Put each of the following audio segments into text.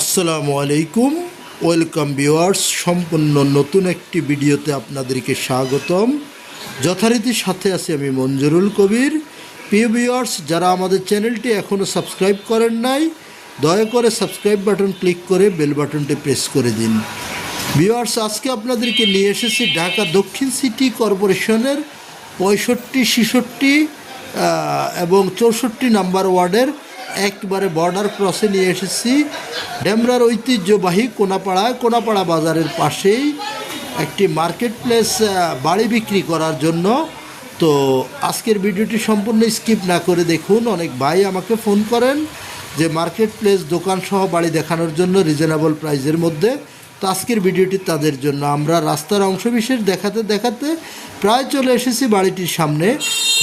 আসসালামু আলাইকুম, welcome viewers, সম্পূর্ণ নতুন একটি ভিডিওতে আপনাদেরকে স্বাগতম। যথারীতি সাথে আছি আমি মঞ্জুরুল কবির। প্রিয় ভিউয়ার্স, যারা আমাদের চ্যানেলটি এখনও সাবস্ক্রাইব করেন নাই, দয়া করে সাবস্ক্রাইব বাটন ক্লিক করে বেল বাটনটি প্রেস করে দিন। ভিউয়ার্স, আজকে আপনাদেরকে নিয়ে এসেছি ঢাকা দক্ষিণ সিটি কর্পোরেশনের পঁয়ষট্টি, ছেষট্টি এবং চৌষট্টি নাম্বার ওয়ার্ডের একবারে বর্ডার ক্রসে নিয়ে এসেছি। ডেমরার ঐতিহ্যবাহী কোনাপাড়া কোনাপাড়া বাজারের পাশেই একটি মার্কেট প্লেস বাড়ি বিক্রি করার জন্য। তো আজকের ভিডিওটি সম্পূর্ণ স্কিপ না করে দেখুন। অনেক ভাই আমাকে ফোন করেন যে মার্কেট প্লেস দোকান সহ বাড়ি দেখানোর জন্য রিজনেবল প্রাইসের মধ্যে। তো আজকের ভিডিওটি তাদের জন্য। আমরা রাস্তার অংশবিশেষ দেখাতে দেখাতে প্রায় চলে এসেছি বাড়িটির সামনে।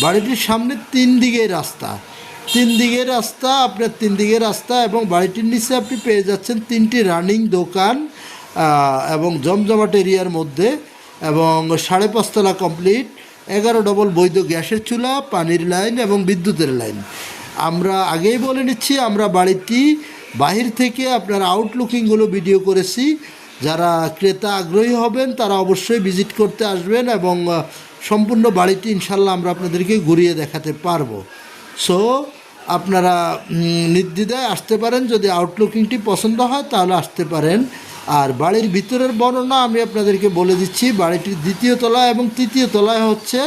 বাড়িটির সামনে তিন দিকে রাস্তা। তিন দিকের রাস্তা, আপনার তিন দিকের রাস্তা এবং বাড়িটির নিচে আপনি পেয়ে যাচ্ছেন তিনটি রানিং দোকান এবং জমজমাট এরিয়ার মধ্যে এবং সাড়ে পাঁচতলা কমপ্লিট, এগারো ডবল বৈধ গ্যাসের চুলা, পানির লাইন এবং বিদ্যুতের লাইন। আমরা আগেই বলে নিচ্ছি, আমরা বাড়িটি বাহির থেকে আপনার আউটলুকিংগুলো ভিডিও করেছি। যারা ক্রেতা আগ্রহী হবেন, তারা অবশ্যই ভিজিট করতে আসবেন এবং সম্পূর্ণ বাড়িটি ইনশাল্লাহ আমরা আপনাদেরকে ঘুরিয়ে দেখাতে পারব। সো আপনারা নির্দ্বিধায় আসতে পারেন। যদি আউটলুকিংটি পছন্দ হয়, তাহলে আসতে পারেন। আর বাড়ির ভিতরের বর্ণনা আমি আপনাদেরকে বলে দিচ্ছি। বাড়িটির দ্বিতীয় তলায় এবং তৃতীয় তলায় হচ্ছে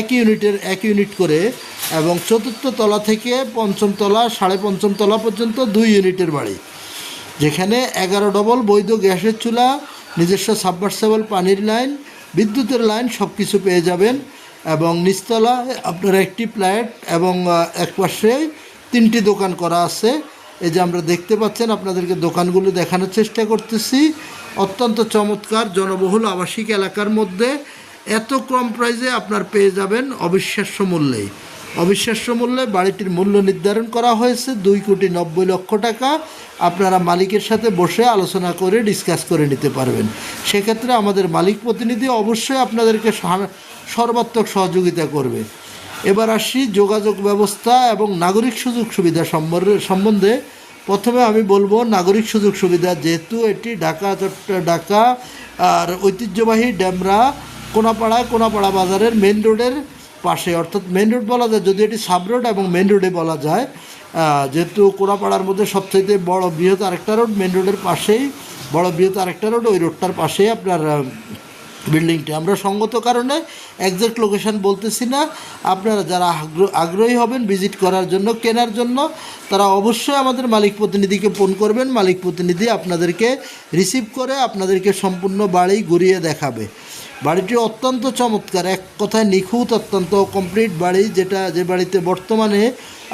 এক ইউনিটের এক ইউনিট করে এবং চতুর্থ তলা থেকে পঞ্চম তলা সাড়ে পঞ্চম তলা পর্যন্ত দুই ইউনিটের বাড়ি, যেখানে এগারো ডবল বৈধ গ্যাসের চুলা, নিজস্ব সাবমার্সেবল পানির লাইন, বিদ্যুতের লাইন সব কিছু পেয়ে যাবেন। এবং নিচতলা আপনার একটি ফ্ল্যাট এবং এক পাশে তিনটি দোকান করা আছে। এই যে আমরা দেখতে পাচ্ছেন, আপনাদেরকে দোকানগুলো দেখানোর চেষ্টা করতেছি। অত্যন্ত চমৎকার, জনবহুল আবাসিক এলাকার মধ্যে এত কম প্রাইসে আপনার পেয়ে যাবেন অবিশ্বাস্য মূল্যেই অবিশ্বাস্য মূল্যে বাড়িটির মূল্য নির্ধারণ করা হয়েছে দুই কোটি নব্বই লক্ষ টাকা। আপনারা মালিকের সাথে বসে আলোচনা করে ডিসকাস করে নিতে পারবেন। সেক্ষেত্রে আমাদের মালিক প্রতিনিধি অবশ্যই আপনাদেরকে সর্বাত্মক সহযোগিতা করবে। এবার আসি যোগাযোগ ব্যবস্থা এবং নাগরিক সুযোগ সুবিধা সম্বন্ধে প্রথমে আমি বলব নাগরিক সুযোগ সুবিধা যেহেতু এটি ঢাকা ঢাকা আর ঐতিহ্যবাহী ড্যামরা কোনাপাড়া কোনাপাড়া বাজারের মেন রোডের পাশে। অর্থাৎ মেন রোড বলা যায়, যদি এটি সাব রোড এবং মেন রোডে বলা যায় যেহেতু কোনাপাড়ার মধ্যে সবচাইতে বড় বৃহৎ আরেকটা রোড মেন রোডের পাশেই, বড় বৃহৎ আরেকটা রোড ওই রোডটার পাশেই আপনার বিল্ডিংটি। আমরা সঙ্গত কারণে একজ্যাক্ট লোকেশান বলতেছি না। আপনারা যারা আগ্র- আগ্রহী হবেন ভিজিট করার জন্য, কেনার জন্য, তারা অবশ্যই আমাদের মালিক প্রতিনিধিকে ফোন করবেন। মালিক প্রতিনিধি আপনাদেরকে রিসিভ করে আপনাদেরকে সম্পূর্ণ বাড়ি ঘুরিয়ে দেখাবে। বাড়িটি অত্যন্ত চমৎকার। এক কথায় নিখুঁত, অত্যন্ত কমপ্লিট বাড়ি, যেটা যে বাড়িতে বর্তমানে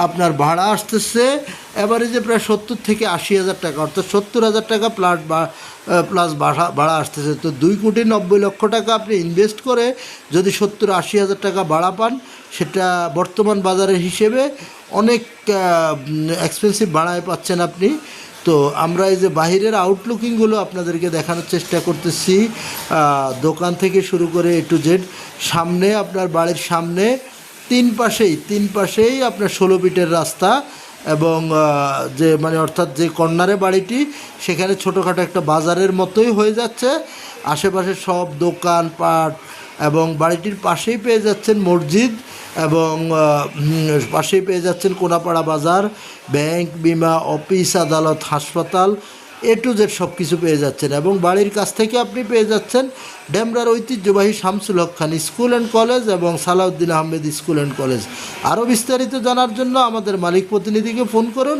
আপনার ভাড়া আসতেছে এভারেজে প্রায় সত্তর থেকে আশি হাজার টাকা, অর্থাৎ সত্তর হাজার টাকা প্লাট প্লাস ভাড়া ভাড়া আসতেছে। তো দুই কোটি নব্বই লক্ষ টাকা আপনি ইনভেস্ট করে যদি সত্তর আশি হাজার টাকা ভাড়া পান, সেটা বর্তমান বাজারের হিসেবে অনেক এক্সপেন্সিভ ভাড়ায় পাচ্ছেন আপনি। তো আমরা এই যে বাহিরের আউটলুকিংগুলো আপনাদেরকে দেখানোর চেষ্টা করতেছি দোকান থেকে শুরু করে এ টু জেড সামনে আপনার বাড়ির সামনে, তিন পাশেই তিন পাশেই আপনার ষোলো ফিটের রাস্তা এবং যে মানে অর্থাৎ যে কর্নারে বাড়িটি, সেখানে ছোটোখাটো একটা বাজারের মতোই হয়ে যাচ্ছে। আশেপাশে সব দোকান পাট এবং বাড়িটির পাশেই পেয়ে যাচ্ছেন মসজিদ এবং পাশেই পেয়ে যাচ্ছেন কোনাপাড়া বাজার, ব্যাংক, বিমা, অফিস, আদালত, হাসপাতাল, এ টু জেড সব কিছু পেয়ে যাচ্ছেন এবং বাড়ির কাছ থেকে আপনি পেয়ে যাচ্ছেন ডেমরার ঐতিহ্যবাহী Shamsul Haque Khan school and college এবং Salauddin Ahmed school and college. আরও বিস্তারিত জানার জন্য আমাদের মালিক প্রতিনিধিকে ফোন করুন।